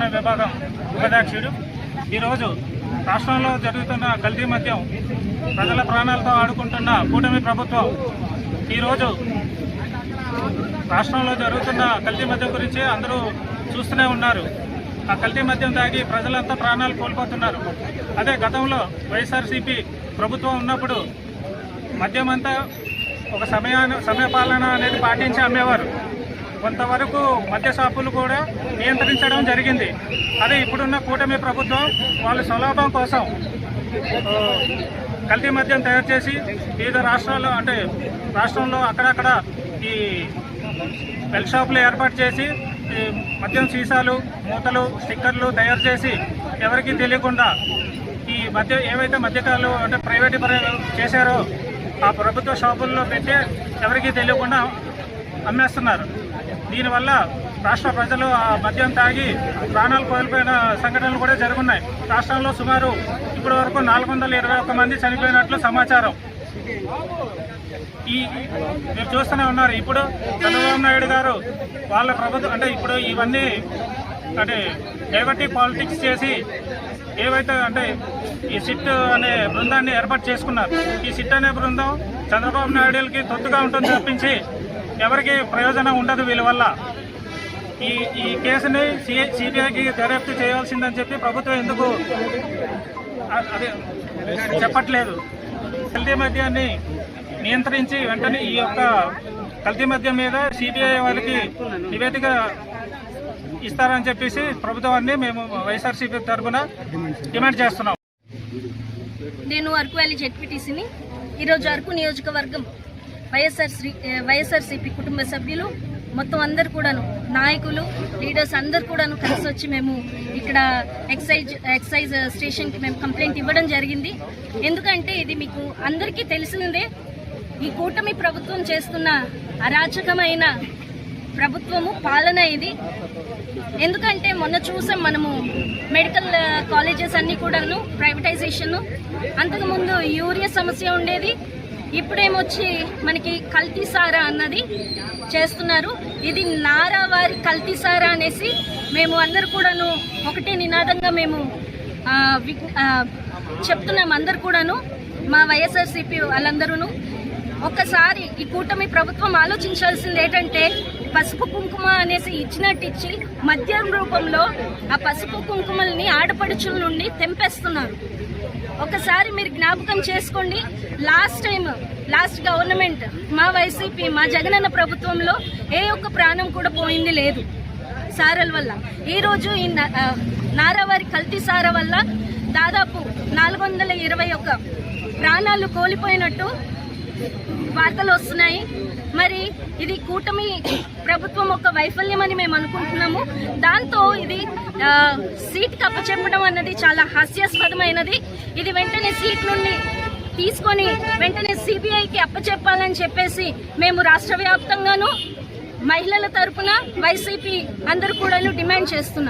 విభాగం ఉపాధ్యక్షుడు. ఈరోజు రాష్ట్రంలో జరుగుతున్న కల్తీ మద్యం ప్రజల ప్రాణాలతో ఆడుకుంటున్న కూటమి ప్రభుత్వం ఈరోజు రాష్ట్రంలో జరుగుతున్న కల్తీ మద్యం గురించి అందరూ చూస్తూనే ఉన్నారు. ఆ కల్తీ మద్యం తాగి ప్రజలంతా ప్రాణాలు కోల్పోతున్నారు. అదే గతంలో వైఎస్ఆర్సీపీ ప్రభుత్వం ఉన్నప్పుడు మద్యం అంతా ఒక సమయాన్ని సమయపాలన అనేది పాటించి అమ్మేవారు. కొంతవరకు మద్య షాపులు కూడా నియంత్రించడం జరిగింది. అదే ఇప్పుడున్న కూటమి ప్రభుత్వం వాళ్ళ స్వలాభం కోసం కల్తీ మద్యం తయారు చేసి వివిధ రాష్ట్రాల్లో అంటే రాష్ట్రంలో అక్కడక్కడ ఈ బెల్ షాపులు ఏర్పాటు చేసి ఈ మద్యం సీసాలు మూతలు స్టిక్కర్లు తయారు చేసి ఎవరికీ తెలియకుండా ఈ మధ్య ఏవైతే మద్యకాలు అంటే ప్రైవేట్ చేశారో ఆ ప్రభుత్వ షాపుల్లో పెట్టి ఎవరికీ తెలియకుండా అమ్మేస్తున్నారు. దీనివల్ల రాష్ట్ర ప్రజలు ఆ మద్యం తాగి ప్రాణాలు కోల్పోయిన సంఘటనలు కూడా జరుగున్నాయి. రాష్ట్రంలో సుమారు ఇప్పటి వరకు నాలుగు వందల ఇరవై ఒక్క మంది చనిపోయినట్లు సమాచారం. ఈ మీరు చూస్తూనే ఉన్నారు. ఇప్పుడు చంద్రబాబు నాయుడు గారు వాళ్ళ ప్రభుత్వం అంటే ఇప్పుడు ఇవన్నీ అంటే డైవర్టీ పాలిటిక్స్ చేసి ఏవైతే అంటే ఈ సిట్ అనే బృందాన్ని ఏర్పాటు చేసుకున్నారు. ఈ సిట్ అనే బృందం చంద్రబాబు నాయుడుకి తొత్తుగా ఉంటుంది తప్పించి ఎవరికి ప్రయోజనం ఉండదు వీళ్ళ వల్ల. ఈ ఈ కేసుని సిబిఐకి దర్యాప్తు చేయాల్సిందని చెప్పి ప్రభుత్వం ఎందుకు అదే చెప్పట్లేదు. కల్తీ మద్యాన్ని నియంత్రించి వెంటనే ఈ యొక్క కల్తీ మద్యం మీద సిబిఐ వాళ్ళకి నివేదిక ఇస్తారని చెప్పేసి ప్రభుత్వాన్ని మేము వైఎస్ఆర్సీపీ తరఫున డిమాండ్ చేస్తున్నాం. నేను అరకు వ్యాలీ జెడ్పీటీసీని. ఈరోజు అరకు నియోజకవర్గం వైఎస్ఆర్ శ్రీ వైఎస్ఆర్సీపీ కుటుంబ సభ్యులు మొత్తం అందరు కూడాను నాయకులు లీడర్స్ అందరు కూడాను కలిసి వచ్చి మేము ఇక్కడ ఎక్సైజ్ ఎక్సైజ్ స్టేషన్కి మేము కంప్లైంట్ ఇవ్వడం జరిగింది. ఎందుకంటే ఇది మీకు అందరికీ తెలిసినదే ఈ కూటమి ప్రభుత్వం చేస్తున్న అరాచకమైన ప్రభుత్వము పాలన ఇది. ఎందుకంటే మొన్న చూసాం మనము మెడికల్ కాలేజెస్ అన్నీ కూడాను ప్రైవేటైజేషన్. అంతకుముందు యూరియా సమస్య ఉండేది ఇప్పుడేమొచ్చి మనకి కల్తీసారా అన్నది చేస్తున్నారు. ఇది నారా వారి అనేసి మేము అందరు కూడాను ఒకటే నినాదంగా మేము చెప్తున్నాం అందరు కూడాను మా వైఎస్ఆర్సీపీ వాళ్ళందరూ ఒక్కసారి ఈ కూటమి ప్రభుత్వం ఆలోచించాల్సింది ఏంటంటే పసుపు కుంకుమ అనేసి ఇచ్చినట్టు ఇచ్చి మద్యం రూపంలో ఆ పసుపు కుంకుమల్ని ఆడపడుచుల నుండి తెంపేస్తున్నారు. ఒకసారి మీరు జ్ఞాపకం చేసుకోండి. లాస్ట్ టైం లాస్ట్ గవర్నమెంట్ మా వైసీపీ మా జగనన్న ప్రభుత్వంలో ఏ ఒక్క ప్రాణం కూడా పోయింది లేదు. సారల వల్ల. ఈరోజు ఈ నారావారి కల్తీ సార వల్ల దాదాపు నాలుగు వందల ఇరవై ఒక్క ప్రాణాలు కోల్పోయినట్టు వార్తలు వస్తున్నాయి మరి ఇది కూటమి ప్రభుత్వం ఒక వైఫల్యం అని మేము అనుకుంటున్నాము. దాంతో ఇది సీట్ కప్పచెప్పడం అన్నది చాలా హాస్యాస్పదమైనది. ఇది వెంటనే సీట్ నుండి తీసుకొని వెంటనే సిబిఐకి అప్పచెప్పాలని చెప్పేసి మేము రాష్ట్ర వ్యాప్తంగాను మహిళల తరపున వైసీపీ అందరూ కూడా డిమాండ్ చేస్తున్నాం.